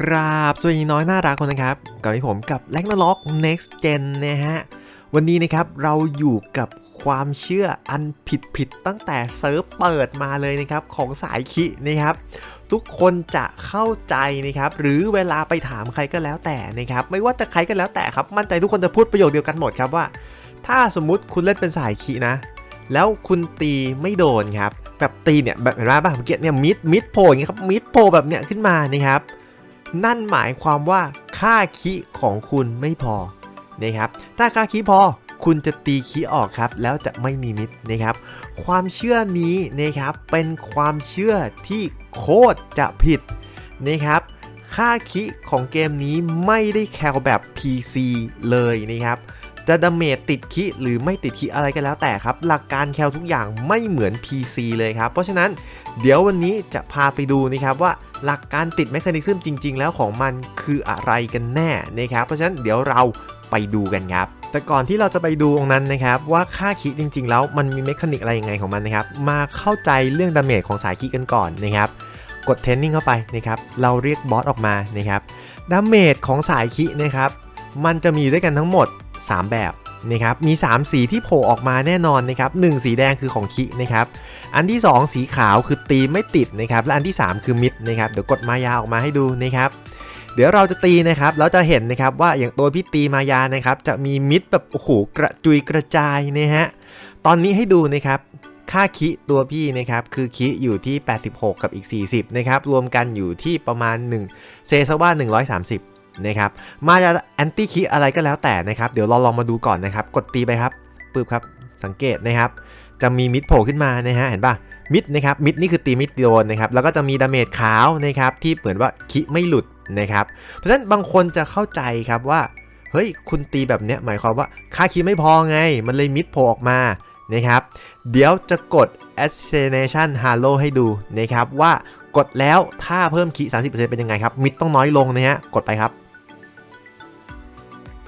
กราบสวัสดีน้อยน่ารักคนนะครับกับผมกับแล็กนาล็อก next gen นะฮะ วันนี้นะครับเราอยู่กับความเชื่ออันผิดผิดๆตั้งแต่เซิร์ฟเปิดมาเลยนะครับของสายคินะครับ ทุกคนจะเข้าใจนะครับหรือเวลาไปถามใครก็แล้วแต่นะครับ ไม่ว่าจะใครก็แล้วแต่ครับ มั่นใจทุกคนจะพูดประโยคเดียวกันหมดครับว่า ถ้าสมมุติคุณเล่นเป็นสายคินะ แล้วคุณตีไม่โดนครับแบบตีเนี่ยแบบเห็นไหมบ้างเมื่อกี้เนี่ยมิดมิดโผล่อย่างเงี้ยครับมิดโผล่แบบเนี้ยขึ้นมานะครับ นั่นหมายความว่าค่าคิของคุณไม่พอนะครับ ถ้าค่าคิพอคุณจะตีคิออกครับ แล้วจะไม่มีมิดนะครับ ความเชื่อนี้นะครับเป็นความเชื่อที่โคตรจะผิดนะครับค่าคิของเกมนี้ไม่ได้แคลแบบ PC เลยนะครับ จะดาเมจติดคิหรือไม่ติดคิอะไรก็แล้วแต่ครับ หลักการแคลทุกอย่างไม่เหมือน PC เลยครับ เพราะฉะนั้นเดี๋ยววันนี้จะพาไปดูนะครับว่าหลักการติดแมคานิซึมจริง ๆ แล้วของมันคืออะไรกันแน่นะครับ เพราะฉะนั้นเดี๋ยวเราไปดูกันครับแต่ก่อนที่เราจะไปดูตรงนั้นนะครับว่าค่าคิจริง ๆ แล้วมันมีเมคานิกอะไรยังไงของมันนะครับมาเข้าใจเรื่องดาเมจของสายคิกันก่อนนะครับกดเทนนิ่งเข้าไปนะครับเราเรียกบอสออกมานะครับดาเมจของสายคินะครับมันจะมีด้วยกันทั้งหมด 3 แบบนะครับมี 3 สีที่โผล่ออกมาแน่นอนนะครับ1สีแดงคือของคินะครับอันที่ 2 สีขาวคือตีไม่ติดนะครับและอันที่ 3 คือมิดนะครับเดี๋ยวกดมายาออกมาให้ดูนะครับเดี๋ยวเราจะตีนะครับแล้วจะเห็นนะครับว่าอย่างตัวพี่ตีมายานะครับจะมีมิดแบบโอ้โหกระจุยกระจายนะฮะตอนนี้ให้ดูนะครับค่าคิตัวพี่นะครับคือคิอยู่ที่ 86 กับอีก 40นะครับรวมกันอยู่ที่ประมาณ 1 เซซว่า 130 นะครับมาจะแอนตี้คิอะไรก็แล้วแต่นะครับเดี๋ยวเราลองมาดูก่อนนะครับ กดตีไปครับปึ๊บครับสังเกตนะครับจะมีมิดโผล่ขึ้นมานะฮะเห็นปะมิดนะครับมิดนี่คือตีมิดโดนนะครับแล้วก็จะมีดาเมจขาวนะครับที่เหมือนว่าคิไม่หลุดนะครับเพราะฉะนั้นบางคนจะเข้าใจครับว่าเฮ้ยคุณตีแบบเนี้ยหมายความว่าค่าคิไม่พอไง มันเลยมิดโผล่ออกมานะครับเดี๋ยวจะกด Assassination Halo ให้ดูนะครับว่ากดแล้วถ้าเพิ่มคี30%เป็นยังไงครับมิดต้องน้อยลงนะฮะกดไปครับ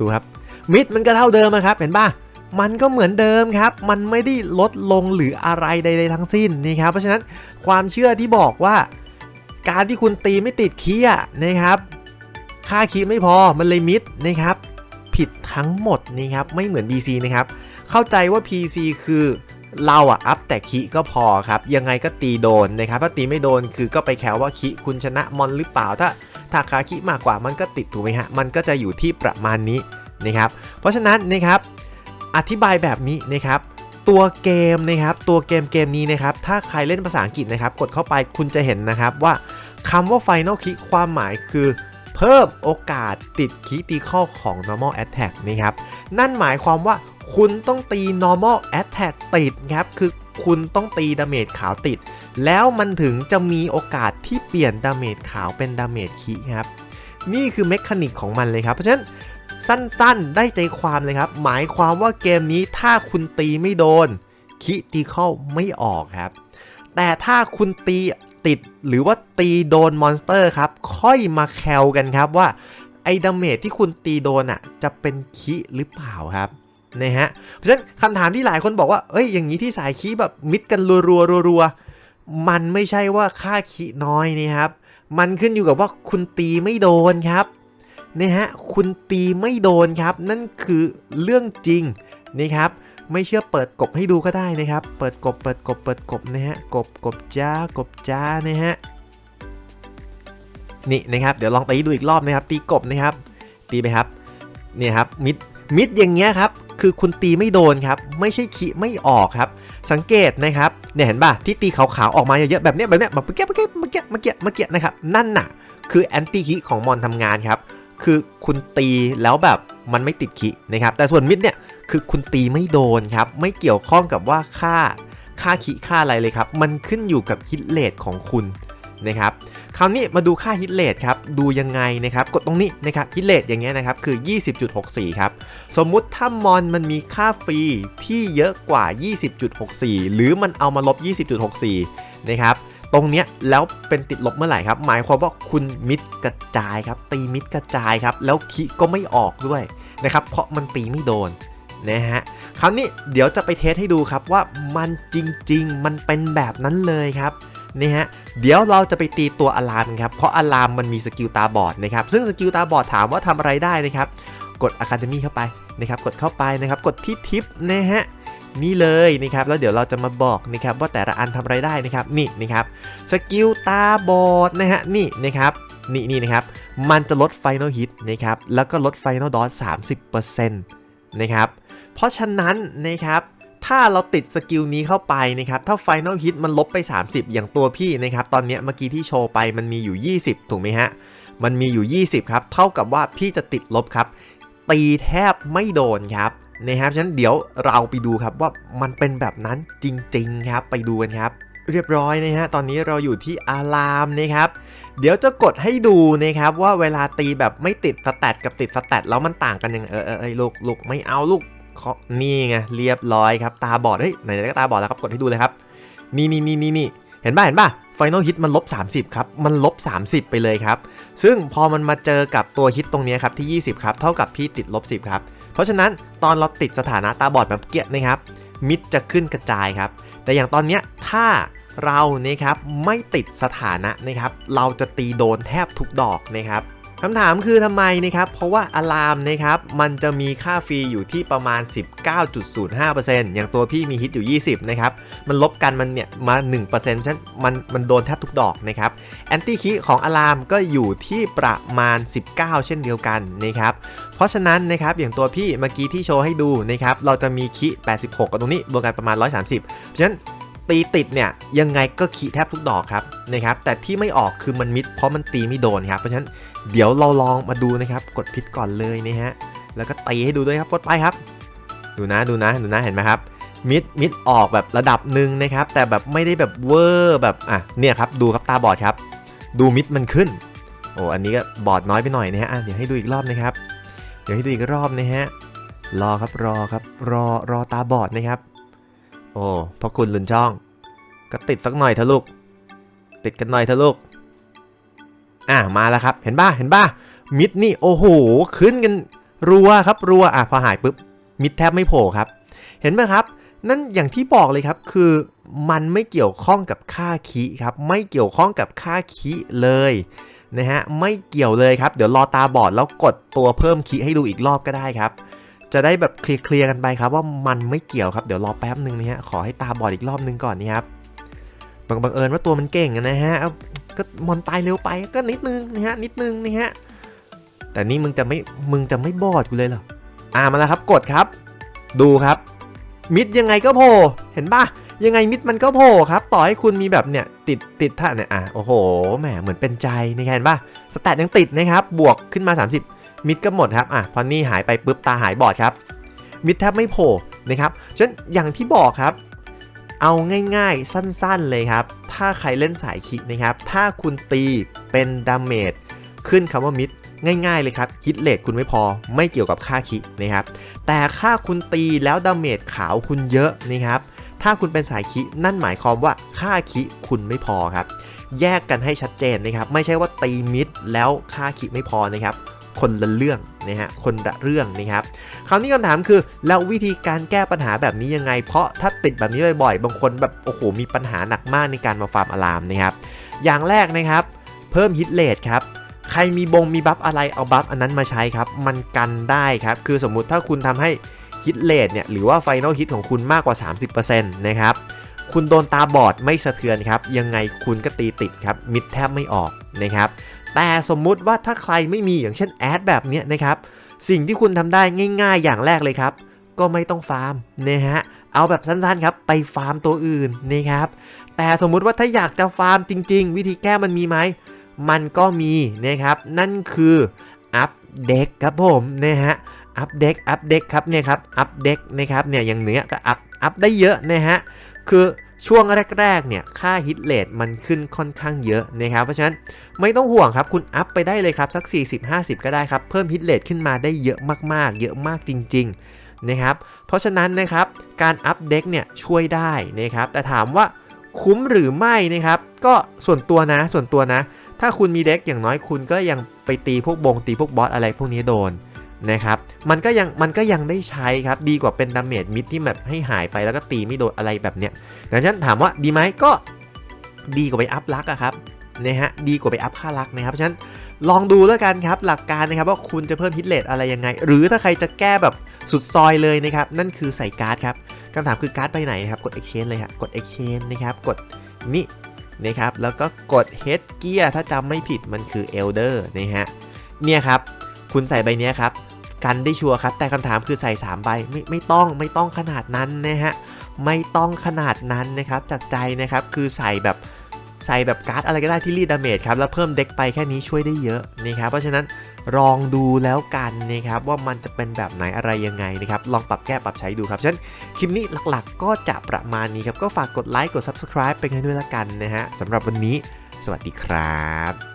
ดูครับ มิดมันก็เท่าเดิมครับ เห็นป่ะมันก็เหมือนเดิมครับ มันไม่ได้ลดลงหรืออะไรใดๆทั้งสิ้นนี่ครับ เพราะฉะนั้นความเชื่อที่บอกว่า การที่คุณตีไม่ติดคีย์นะครับ ค่าคีย์ไม่พอมันเลยมิดนะครับ ผิดทั้งหมดนี่ครับ ไม่เหมือน BC นะครับ เข้าใจว่า PC คือเราอะอัพแต่คิก็พอครับ ยังไงก็ตีโดนนะครับ ถ้าตีไม่โดนคือก็ไปแคลว่าคิคุณชนะมอนหรือเปล่าถ้า ถ้าคาคิมากกว่ามันก็ติดถูกไหมฮะ มันก็จะอยู่ที่ประมาณนี้นะครับ เพราะฉะนั้นนะครับอธิบายแบบนี้นะครับ ตัวเกมนะครับ ตัวเกมเกมนี้นะครับ ถ้าใครเล่นภาษาอังกฤษนะครับ กดเข้าไปคุณจะเห็นนะครับว่าคำว่า Final Kick ความหมายคือเพิ่มโอกาสติดคิติคอของ normal attack นะครับ นั่นหมายความว่าคุณต้องตี normal attack ติดครับ คือคุณต้องตีดาเมจขาวติด แล้วมันถึงจะมีโอกาสที่เปลี่ยนดาเมจขาวเป็นดาเมจคีครับ นี่คือเมคานิกของมันเลยครับ เพราะฉะนั้นสั้นๆ ได้ใจความเลยครับ หมายความว่าเกมนี้ถ้าคุณตีไม่โดนคิติคอลไม่ออกครับ แต่ถ้าคุณตีติดหรือว่าตีโดนมอนสเตอร์ครับ ค่อยมาแคลกันครับว่าไอ้ดาเมจที่คุณตีโดนอะ จะเป็นคิหรือเปล่าครับนะฮะ เพราะฉะนั้นคำถามที่หลายคนบอกว่า เอ้ยอย่างนี้ที่สายคีแบบมิดกันรัวๆรัวๆ มันไม่ใช่ว่าค่าคีน้อยนะครับ มันขึ้นอยู่กับว่าคุณตีไม่โดนครับนะฮะคุณตีไม่โดนครับ นั่นคือเรื่องจริงนะครับ ไม่เชื่อเปิดกบให้ดูก็ได้นะครับ เปิดกบเปิดกบเปิดกบนะฮะกบกบจ้ากบจ้านะฮะนี่นะครับเดี๋ยวลองตีดูอีกรอบนะครับ ตีกบนะครับ ตีไปครับเนี่ยครับมิดมิดอย่างเงี้ยครับคือคุณตีไม่โดนครับ ไม่ใช่ขีไม่ออกครับ สังเกตนะครับเนี่ยเห็นป่ะที่ตีขาวๆออกมาเยอะๆแบบเนี้ยแบบเนี้ยแบบเมื่อกี้เมื่อกี้เมื่อกี้เมื่อกี้เมื่อกี้นะครับนั่นน่ะ คือแอนตี้คีของมอนทำงานครับ คือคุณตีแล้วแบบมันไม่ติดคีนะครับแต่ส่วนมิดเนี่ยคือคุณตีไม่โดนครับไม่เกี่ยวข้องกับว่าค่าค่าคีค่าอะไรเลยครับมันขึ้นอยู่กับฮิตเลทของคุณนะครับ ราวนี้มาดูค่าฮิตเลทครับ ดูยังไงนะครับ กดตรงนี้นะครับฮิตเลทอย่างเงี้ยนะครับ คือ 20.64 ครับ สมมุติถ้ามอนมันมีค่าฟรีที่เยอะกว่า 20.64 หรือมันเอามาลบ 20.64 นะครับตรงเนี้ยแล้วเป็นติดลบเมื่อไหร่ครับ หมายความว่าคุณมิดกระจายครับ ตีมิดกระจายครับ แล้วคิก็ไม่ออกด้วยนะครับเพราะมันตีไม่โดนนะฮะคราวนี้เดี๋ยวจะไปเทสให้ดูครับว่ามันจริง ๆ มันเป็นแบบนั้นเลยครับนี่ฮะ เดี๋ยวเราจะไปตีตัวอะลามครับ เพราะอะลามมันมีสกิลตาบอดนะครับ ซึ่งสกิลตาบอดถามว่าทำอะไรได้นะครับ กด Academy เข้าไปนะครับ กดเข้าไปนะครับ กดที่ทิปนะฮะ นี่เลยนะครับ แล้วเดี๋ยวเราจะมาบอกนะครับว่าแต่ละอันทำอะไรได้นะครับ นี่นะครับ สกิลตาบอดนะฮะ นี่นะครับนี่นี่นะครับ มันจะลด Final Hit นะครับ แล้วก็ลด Final Dot 30%นะครับ เพราะฉะนั้นนะครับ ถ้าเราติดสกิลนี้เข้าไปนะครับ ถ้า Final Hit มันลบไป 30 อย่างตัวพี่นะครับ ตอนนี้เมื่อกี้ที่โชว์ไปมันมีอยู่ 20 ถูกไหมฮะ มันมีอยู่ 20 ครับ เท่ากับว่าพี่จะติดลบครับ ตีแทบไม่โดนครับนะครับ ฉะนั้นเดี๋ยวเราไปดูครับว่ามันเป็นแบบนั้นจริงๆครับ ไปดูกันครับเรียบร้อยนะฮะ ตอนนี้เราอยู่ที่อารามนะครับ เดี๋ยวจะกดให้ดูนะครับว่าเวลาตีแบบไม่ติดสแตทกับติดสแตทแล้วมันต่างกันยังไงเออเออเออลูกลูกไม่เอาลูก นี่ไงเรียบร้อยครับตาบอดเฮ้ยไหนๆก็ตาบอดแล้วครับกดให้ดูเลยครับนี่นี่นี่นี่นี่เห็นป่ะเห็นป่ะไฟนอลฮิตมันลบ 30 ครับ มันลบ 30 ไปเลยครับ ซึ่งพอมันมาเจอกับตัวฮิตตรงนี้ครับที่ 20 ครับ เท่ากับพี่ติดลบ 10 ครับ เพราะฉะนั้นตอนเราติดสถานะตาบอดแบบเกี้ยนะครับ มิดจะขึ้นกระจายครับ แต่อย่างตอนนี้ถ้าเรานะครับไม่ติดสถานะนะครับ เราจะตีโดนแทบทุกดอกนะครับ คำถามคือทำไมนะครับ เพราะว่าอะลามนะครับ มันจะมีค่าฟรีอยู่ที่ประมาณ 19.05%อย่างตัวพี่มีฮิตอยู่ 20 นะครับ มันลบกันมันเนี่ยมา 1%ฉะนั้นมันมันโดนแทบทุกดอกนะครับ แอนตี้คีของอะลามก็อยู่ที่ประมาณ 19 เช่นเดียวกันนะครับ เพราะฉะนั้นนะครับอย่างตัวพี่เมื่อกี้ที่โชว์ให้ดูนะครับ เราจะมีคี86 กับตรงนี้รวมกันประมาณ 130 เพราะฉะนั้น ตีติดเนี่ยยังไงก็คีแทบทุกดอกครับนะครับ แต่ที่ไม่ออกคือมันมิดเพราะมันตีไม่โดนครับ เพราะฉะนั้นเดี๋ยวเราลองมาดูนะครับ กดพิษก่อนเลยนะฮะ แล้วก็ตีให้ดูด้วยครับกดไปครับ ดูนะดูนะดูนะเห็นไหมครับมิดมิดออกแบบระดับหนึ่งนะครับ แต่แบบไม่ได้แบบเวอร์แบบอะเนี่ยครับดูครับตาบอดครับ ดูมิดมันขึ้นโอ้อันนี้ก็บอดน้อยไปหน่อยนะฮะอะเดี๋ยวให้ดูอีกรอบนะครับ เดี๋ยวให้ดูอีกรอบนะฮะรอครับรอครับรอรอตาบอดนะครับ โอ้พอคุณลุนช่อง ก็ติดสักหน่อยเถอะลูก ติดกันหน่อยเถอะลูก อะมาแล้วครับ เห็นป่ะ เห็นป่ะ มิดนี่โอ้โห ขึ้นกันรัวครับรัว อะพอหายปุ๊บ มิดแทบไม่โผล่ครับ เห็นไหมครับ นั่นอย่างที่บอกเลยครับ คือมันไม่เกี่ยวข้องกับค่าคีครับ ไม่เกี่ยวข้องกับค่าคีเลยนะฮะ ไม่เกี่ยวเลยครับ เดี๋ยวรอตาบอดแล้วกดตัวเพิ่มคีให้ดูอีกรอบก็ได้ครับ จะได้แบบเคลียร์กันไปครับว่ามันไม่เกี่ยวครับเดี๋ยวรอแป๊บหนึ่งนะฮะขอให้ตาบอดอีกรอบหนึงก่อนนี่ครับบังบังเอิญว่าตัวมันเก่งนะฮะก็มอนตายเร็วไปก็นิดนึงนะฮะนิดนึงนะฮะแต่นี่มึงจะไม่มึงจะไม่บอดกูเลยเหรออ่ามาแล้วครับกดครับ ดูครับ มิดยังไงก็โผล่เห็นปะยังไงมิดมันก็โผล่ครับ ต่อให้คุณมีแบบเนี่ยติดติดท่าเนี่ยอะโอ้โหแหมเหมือนเป็นใจนี่เห็นปะสแตทยังติดนะครับ บวกขึ้นมา 30 มิดก็หมดครับอะพอนี่หายไปปุ๊บตาหายบอดครับ มิดแทบไม่โผล่นะครับฉะนั้นอย่างที่บอกครับ เอาง่ายๆสั้นๆเลยครับ ถ้าใครเล่นสายคิดนะครับ ถ้าคุณตีเป็นดาเมจขึ้นคำว่ามิดง่ายๆเลยครับฮิตเลทคุณไม่พอไม่เกี่ยวกับค่าคินะครับ แต่ค่าคุณตีแล้วดาเมจขาวคุณเยอะนะครับ ถ้าคุณเป็นสายคินั่นหมายความว่าค่าคิคุณไม่พอครับ แยกกันให้ชัดเจนนะครับ ไม่ใช่ว่าตีมิดแล้วค่าคิไม่พอนะครับ คนละเรื่องนะฮะคนละเรื่องนะครับคราวนี้คำถามคือแล้ววิธีการแก้ปัญหาแบบนี้ยังไง เพราะถ้าติดแบบนี้บ่อยๆบางคนแบบโอ้โหมีปัญหาหนักมากในการมาฟาร์มอะลามนะครับอย่างแรกนะครับเพิ่มฮิตเลทครับใครมีบงมีบัฟอะไรเอาบัฟอันนั้นมาใช้ครับ มันกันได้ครับ คือสมมุติถ้าคุณทำให้ฮิตเลทเนี่ยหรือว่าไฟนอลฮิตของคุณมากกว่า 30%นะครับคุณโดนตาบอดไม่สะเทือนครับ ยังไงคุณก็ตีติดครับ มิดแทบไม่ออกนะครับ แต่สมมุติว่าถ้าใครไม่มีอย่างเช่นแอดแบบนี้นะครับ สิ่งที่คุณทำได้ง่าย ๆ อย่างแรกเลยครับ ก็ไม่ต้องฟาร์มนะฮะเอาแบบสั้นๆครับไปฟาร์มตัวอื่นนะครับ แต่สมมุติว่าถ้าอยากจะฟาร์มจริง ๆ วิธีแก้มันมีไหมมันก็มีนะครับ นั่นคืออัปเด็กครับผมนะฮะอัปเด็กอัปเด็กครับเนี่ยครับอัปเด็กนะครับเนี่ยอย่างเนื้อก็อัพอัพได้เยอะนะฮะคือ ช่วงแรกๆเนี่ยค่าฮิตเลทมันขึ้นค่อนข้างเยอะนะครับเพราะฉะนั้นไม่ต้องห่วงครับคุณอัพไปได้เลยครับสัก 40-50 ก็ได้ครับ เพิ่มฮิตเลทขึ้นมาได้เยอะมากๆ เยอะมากจริง ๆนะครับ เพราะฉะนั้นนะครับการอัพเด็กเนี่ยช่วยได้นะครับแต่ถามว่าคุ้มหรือไม่นะครับ ก็ส่วนตัวนะส่วนตัวนะ ถ้าคุณมีเด็กอย่างน้อยคุณก็ยังไปตีพวกบงตีพวกบอสอะไรพวกนี้โดน นะครับมันก็ยังมันก็ยังได้ใช้ครับดีกว่าเป็นดาเมจมิดที่แบบให้หายไปแล้วก็ตีไม่โดนอะไรแบบเนี้ยดังนั้นถามว่าดีไหมก็ดีกว่าไปอัพลักอะครับนะฮะดีกว่าไปอัพค่าลักนะครับเพราะฉะนั้นลองดูแล้วกันครับหลักการนะครับว่าคุณจะเพิ่มฮิตเลทอะไรยังไง หรือถ้าใครจะแก้แบบสุดซอยเลยนะครับนั่นคือใส่การ์ดครับคำถามคือการ์ดไปไหนครับกด exchange เลยครับกด exchange นะครับกดนี่นะครับแล้วก็กด head gear ถ้าจำไม่ผิดมันคือ elder นะฮะเนี่ยครับคุณใส่ใบนี้ครับ กันได้ชัวร์ครับ แต่คำถามคือใส่ 3 ใบไม่ไม่ต้องไม่ต้องขนาดนั้นนะฮะไม่ต้องขนาดนั้นนะครับจากใจนะครับคือใส่แบบใส่แบบการ์ดอะไรก็ได้ที่รีดดาเมจครับแล้วเพิ่มเด็กไปแค่นี้ช่วยได้เยอะนะครับเพราะฉะนั้นลองดูแล้วกันนะครับว่ามันจะเป็นแบบไหนอะไรยังไงนะครับลองปรับแก้ปรับใช้ดูครับฉะนั้นคลิปนี้หลักๆ ก็จะประมาณนี้ครับก็ฝากกดไลค์กด subscribe ไปกันด้วยละกันนะฮะสำหรับวันนี้ สวัสดีครับ